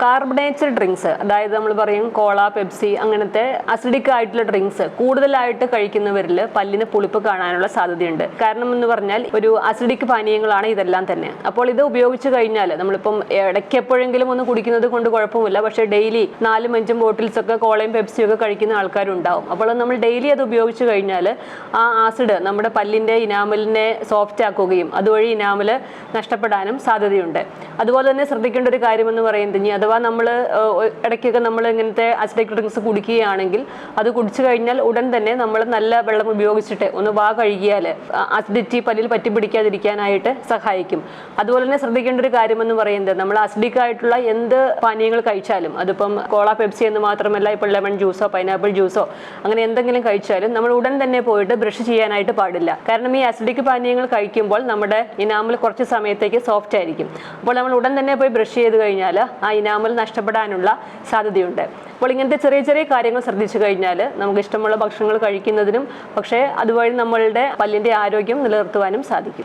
Carbonated drinks അതായത് നമ്മൾ പറയും കോള പെപ്സി അങ്ങനത്തെ അസിഡിക് ആയിട്ടുള്ള ഡ്രിങ്ക്സ് കൂടുതലായിട്ട് കഴിക്കുന്നവരിൽ പല്ലിന് പുളിപ്പ് കാണാനുള്ള സാധ്യതയുണ്ട്. കാരണം എന്ന് പറഞ്ഞാൽ ഒരു അസിഡിക് പാനീയങ്ങളാണ് ഇതെല്ലാം തന്നെ. അപ്പോൾ ഇത് ഉപയോഗിച്ച് കഴിഞ്ഞാൽ നമ്മളിപ്പം ഇടയ്ക്ക് എപ്പോഴെങ്കിലും ഒന്ന് കുടിക്കുന്നത് കൊണ്ട് കുഴപ്പമില്ല. പക്ഷേ ഡെയിലി നാലും അഞ്ചും ബോട്ടിൽസ് ഒക്കെ കോളയും പെപ്സിയും ഒക്കെ കഴിക്കുന്ന ആൾക്കാരുണ്ടാവും. അപ്പോൾ നമ്മൾ ഡെയിലി അത് ഉപയോഗിച്ച് കഴിഞ്ഞാൽ ആ ആസിഡ് നമ്മുടെ പല്ലിന്റെ ഇനാമലിനെ സോഫ്റ്റ് ആക്കുകയും അതുവഴി ഇനാമൽ നഷ്ടപ്പെടാനും സാധ്യതയുണ്ട്. അതുപോലെ തന്നെ ശ്രദ്ധിക്കേണ്ട ഒരു കാര്യമെന്ന് പറയുന്നത് ഇനി അഥവാ നമ്മൾ ഇടയ്ക്കൊക്കെ നമ്മൾ ഇങ്ങനത്തെ അസിഡിക് ഡ്രിങ്ക്സ് കുടിക്കുകയാണെങ്കിൽ അത് കുടിച്ചു കഴിഞ്ഞാൽ ഉടൻ തന്നെ നമ്മൾ നല്ല വെള്ളം ഉപയോഗിച്ചിട്ട് ഒന്ന് വാ കഴുകിയാൽ അസിഡിറ്റി പല്ലിൽ പറ്റി പിടിക്കാതിരിക്കാനായിട്ട് സഹായിക്കും. അതുപോലെ തന്നെ ശ്രദ്ധിക്കേണ്ട ഒരു കാര്യമെന്ന് പറയുന്നത് നമ്മൾ അസിഡിക് ആയിട്ടുള്ള എന്ത് പാനീയങ്ങൾ കഴിച്ചാലും അതിപ്പം കോള പെപ്സി എന്ന് മാത്രമല്ല ഇപ്പോൾ ലെമൺ ജ്യൂസോ പൈനാപ്പിൾ ജ്യൂസോ അങ്ങനെ എന്തെങ്കിലും കഴിച്ചാലും നമ്മൾ ഉടൻ തന്നെ പോയിട്ട് ബ്രഷ് ചെയ്യാനായിട്ട് പാടില്ല. കാരണം ഈ അസിഡിക് പാനീയങ്ങൾ കഴിക്കുമ്പോൾ നമ്മുടെ ഇനാമൽ കുറച്ച് സമയത്തേക്ക് സോഫ്റ്റ് ആയിരിക്കും. അപ്പോൾ നമ്മൾ ഉടൻ തന്നെ പോയി ബ്രഷ് ചെയ്ത് കഴിഞ്ഞാൽ ആ ഇനാമൽ നഷ്ടപ്പെടാനുള്ള സാധ്യതയുണ്ട്. അപ്പോൾ ഇങ്ങനത്തെ ചെറിയ ചെറിയ കാര്യങ്ങൾ ശ്രദ്ധിച്ചു കഴിഞ്ഞാൽ നമുക്ക് ഇഷ്ടമുള്ള ഭക്ഷണങ്ങൾ കഴിക്കുന്നതിനും പക്ഷേ അതുവഴി നമ്മളുടെ പല്ലിന്റെ ആരോഗ്യം നിലനിർത്തുവാനും സാധിക്കും.